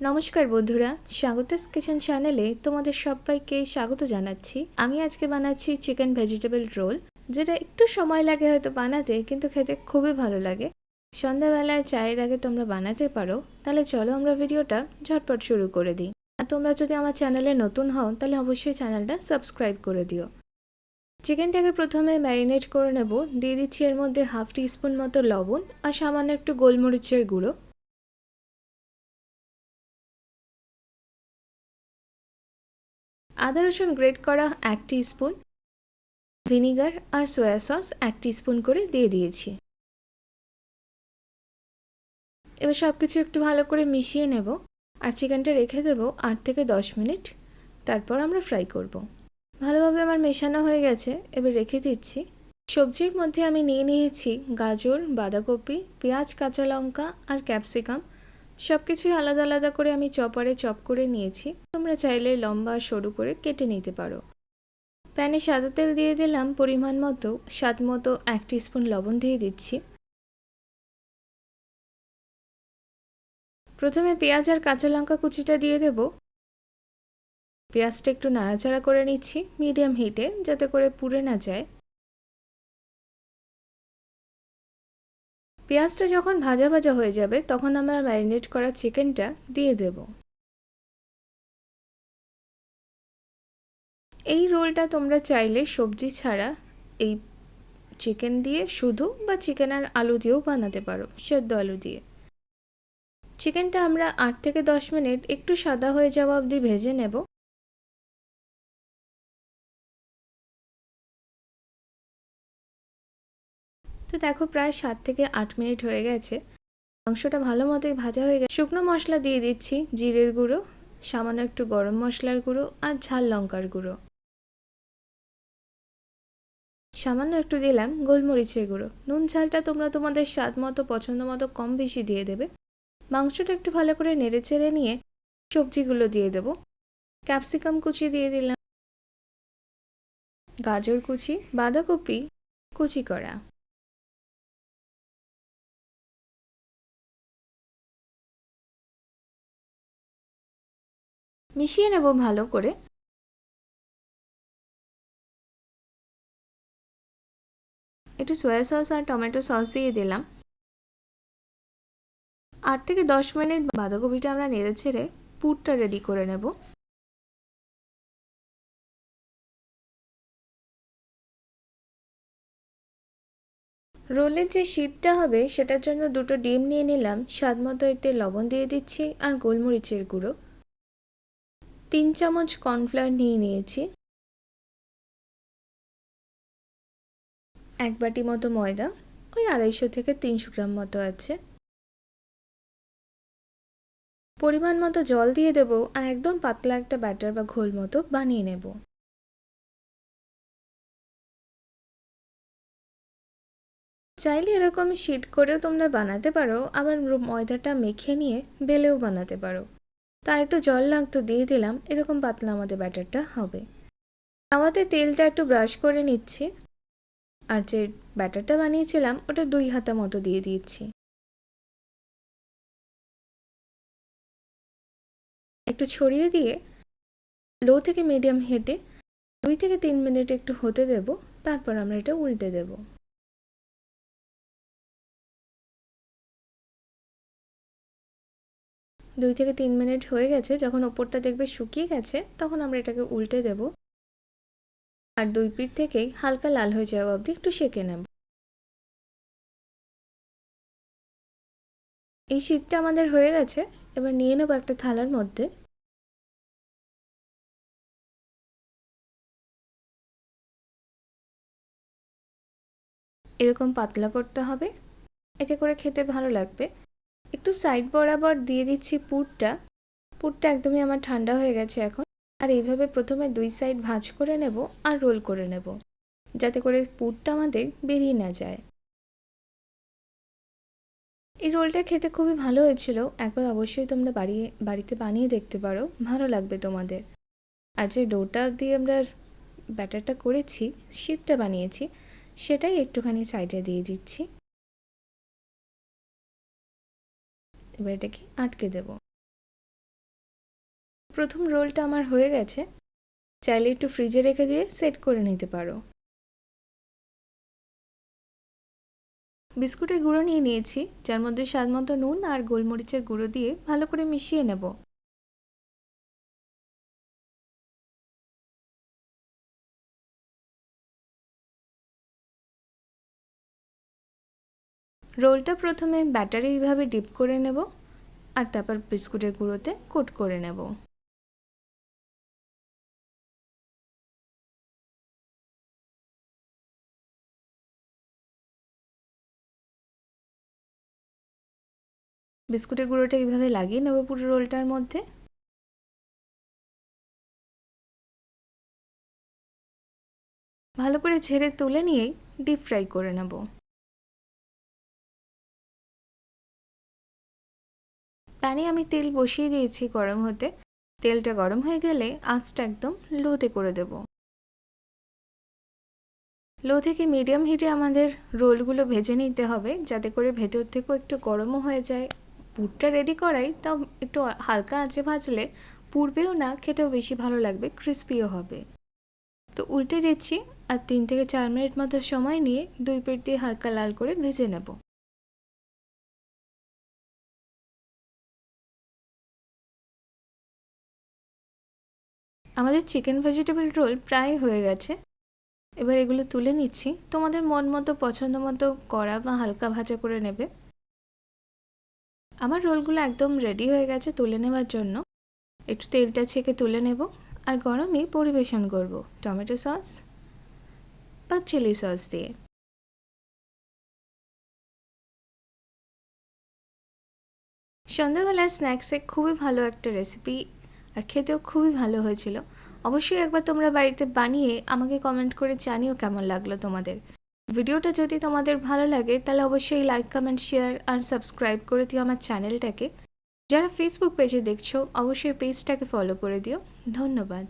নমস্কার বন্ধুরা, স্বাগতাস কিচেন চ্যানেলে তোমাদের সবাইকে স্বাগত জানাচ্ছি। আমি আজকে বানাচ্ছি চিকেন ভেজিটেবল রোল, যেটা একটু সময় লাগে হয়তো বানাতে, কিন্তু খেতে খুবই ভালো লাগে। সন্ধ্যাবেলায় চায়ের আগে তোমরা বানাতে পারো, তাহলে চলো আমরা ভিডিওটা ঝটপট শুরু করে দিই। আর তোমরা যদি আমার চ্যানেলে নতুন হও, তাহলে অবশ্যই চ্যানেলটা সাবস্ক্রাইব করে দিও। চিকেনটাকে প্রথমে ম্যারিনেট করে নেব, দিয়ে দিচ্ছি এর মধ্যে হাফ টিস্পুন মতো লবণ আর সামান্য একটু গোলমরিচের গুঁড়ো। আদা রসুন গ্রেট করা এক স্পুন ভিনিগার আর সয়া সস এক স্পুন করে দিয়ে দিয়েছি। এবার সব কিছু একটু ভালো করে মিশিয়ে নেব আর চিকেনটা রেখে দেবো আট থেকে দশ মিনিট। তারপর আমরা ফ্রাই করব। ভালোভাবে আমার মেশানো হয়ে গেছে, এবার রেখে দিচ্ছি। সবজির মধ্যে আমি নিয়ে নিয়েছি গাজর, বাঁধাকপি, পেঁয়াজ, কাঁচা লঙ্কা আর ক্যাপসিকাম। সব কিছুই আলাদা আলাদা করে আমি চপারে চপ করে নিয়েছি। তোমরা চাইলে লম্বা, সরু করে কেটে নিতে পারো। প্যানে সাদা তেল দিয়ে দিলাম পরিমাণ মতো, স্বাদ মতো এক স্পুন লবণ দিয়ে দিচ্ছি। প্রথমে পেঁয়াজ আর কাঁচা লঙ্কা কুচিটা দিয়ে দেব। পেঁয়াজটা একটু নাড়াচাড়া করে নিচ্ছি, মিডিয়াম হিটে, যাতে করে পুড়ে না যায়। পেঁয়াজটা যখন ভাজা ভাজা হয়ে যাবে, তখন আমরা ম্যারিনেট করা চিকেনটা দিয়ে দেব। এই রোলটা তোমরা চাইলে সবজি ছাড়া এই চিকেন দিয়ে শুধু বা চিকেন আর আলু দিয়েও বানাতে পারো, সেদ্ধ আলু দিয়ে। চিকেনটা আমরা আট থেকে দশ মিনিট একটু সাদা হয়ে যাওয়া অবধি ভেজে নেব। তো দেখো প্রায় সাত থেকে আট মিনিট হয়ে গেছে। মাংসটা ভালো মতোই ভাজা হয়ে গেছে। শুকনো মশলা দিয়ে দিচ্ছি জিরের গুঁড়ো, সামান্য একটু গরম মশলার গুঁড়ো আর ঝাল লঙ্কার গুঁড়ো। সামান্য একটু দিলাম গোলমরিচের গুঁড়ো। নুন ঝালটা তোমরা তোমাদের স্বাদ মতো, পছন্দ মতো কম বেশি দিয়ে দেবে। মাংসটা একটু ভালো করে নেড়ে চেড়ে নিয়ে সবজিগুলো দিয়ে দেব। ক্যাপসিকাম কুচি দিয়ে দিলাম। গাজর কুচি, বাঁধাকপি কুচি করা। মিশিয়ে নেব ভালো করে। একটু সয়া সস আর টমেটো সস দিয়ে দিলাম। আট থেকে দশ মিনিট বাঁধাকপিটা আমরা নেড়ে ছেড়ে পুরটা রেডি করে নেব। রোলের যে শিটটা হবে সেটার জন্য দুটো ডিম নিয়ে নিলাম। স্বাদ মতো এতে লবণ দিয়ে দিচ্ছি আর গোলমরিচের গুঁড়ো। তিন চামচ কর্নফ্লাওয়ার নিয়ে নিয়েছি। এক বাটি মতো ময়দা, ওই আড়াইশো থেকে তিনশো গ্রাম মতো আছে। পরিমাণ মতো জল দিয়ে দেব আর একদম পাতলা একটা ব্যাটার বা ঘোল মতো বানিয়ে নেব। চাইলে এরকম শিট করেও তোমরা বানাতে পারো, আবার ময়দাটা মেখে নিয়ে বেলেও বানাতে পারো। তা একটু জল লাগতো, দিয়ে দিলাম। এরকম পাতলা আমাদের ব্যাটারটা হবে। তাওয়াতে তেলটা একটু ব্রাশ করে নিচ্ছি। আর যে ব্যাটারটা বানিয়েছিলাম, ওটা দুই হাতা মতো দিয়ে দিচ্ছি। একটু ছড়িয়ে দিয়ে, লো থেকে মিডিয়াম হেঁটে দুই থেকে তিন মিনিট একটু হতে দেব। তারপর আমরা এটা উল্টে দেবো। দুই থেকে তিন মিনিট হয়ে গেছে, যখন ওপরটা দেখবে শুকিয়ে গেছে, তখন আমরা এটাকে উল্টে দেব। আর দুই পিঠ থেকেই হালকা লাল হয়ে যাওয়া অবধি একটু সেঁকে নেব। এই শীতটা আমাদের হয়ে গেছে, এবার নিয়ে নেব একটা থালার মধ্যে। এরকম পাতলা করতে হবে। এতে করে খেতে ভালো লাগবে। একটু সাইড বরাবর দিয়ে দিচ্ছি পুরটা। পুরটা একদমই আমার ঠান্ডা হয়ে গেছে এখন। আর এইভাবে প্রথমে দুই সাইড ভাঁজ করে নেব আর রোল করে নেব, যাতে করে পুরটা আমাদের বেরিয়ে না যায়। এই রোলটা খেতে খুবই ভালো হয়েছিল। একবার অবশ্যই তোমরা বাড়ি, বাড়িতে বানিয়ে দেখতে পারো। ভালো লাগবে তোমাদের। আর যে ডোটা দিয়ে আমরা ব্যাটারটা করেছি শিপটা বানিয়েছি, সেটাই একটুখানি সাইডে দিয়ে দিচ্ছি। এবার এটাকে আটকে দেব। প্রথম রোলটা আমার হয়ে গেছে। চাইলে একটু ফ্রিজে রেখে দিয়ে সেট করে নিতে পারো। বিস্কুটের গুঁড়ো নিয়ে নিয়েছি, যার মধ্যে স্বাদ মতো নুন আর গোলমরিচের গুঁড়ো দিয়ে ভালো করে মিশিয়ে নেব। রোলটা প্রথমে ব্যাটারে এইভাবে ডিপ করে নেব আর তারপর বিস্কুটের গুঁড়োতে কোট করে নেব। বিস্কুটের গুঁড়োটা এইভাবে লাগিয়ে নেব পুরো রোলটার মধ্যে। ভালো করে ছেড়ে তুলে নিয়েই ডিপ ফ্রাই করে নেব। প্যানে আমি তেল বসিয়ে দিয়েছি গরম হতে। তেলটা গরম হয়ে গেলে আঁচটা একদম লোতে করে দেব। লো থেকে মিডিয়াম হিটে আমাদের রোলগুলো ভেজে নিতে হবে যাতে করে ভেতর থেকেও একটু গরমও হয়ে যায়। পুরটা রেডি করাই, তাও একটু হালকা আঁচে ভাজলে পুড়বেও না খেতেও বেশি ভালো লাগবে ক্রিস্পিও হবে। তো উল্টে দিচ্ছি আর তিন থেকে চার মিনিট মতো সময় নিয়ে দুই পেট দিয়ে হালকা লাল করে ভেজে নেব। আমাদের চিকেন ভেজিটেবল রোল প্রায় হয়ে গেছে। এবার এগুলো তুলে নিচ্ছি। তোমাদের মন মতো, পছন্দ মতো কড়া বা হালকা ভাজা করে নেবে। আমার রোলগুলো একদম রেডি হয়ে গেছে তুলে নেওয়ার জন্য। একটু তেলটা ছেঁকে তুলে নেব আর গরমে পরিবেশন করব। টমেটো সস বা চিলি সস দিয়ে। সন্ধ্যাবেলার স্ন্যাক্সে খুবই ভালো একটা রেসিপি আর খেতেও খুবই ভালো হয়েছিল। অবশ্যই একবার তোমরা বাড়িতে বানিয়ে আমাকে কমেন্ট করে জানিও কেমন লাগল তোমাদের। ভিডিওটা যদি তোমাদের ভালো লাগে, তাহলে অবশ্যই লাইক কমেন্ট শেয়ার আর সাবস্ক্রাইব করে দিও আমার চ্যানেলটাকে যারা ফেসবুক পেজে দেখছ, অবশ্যই পেজটাকে ফলো করে দিও। ধন্যবাদ।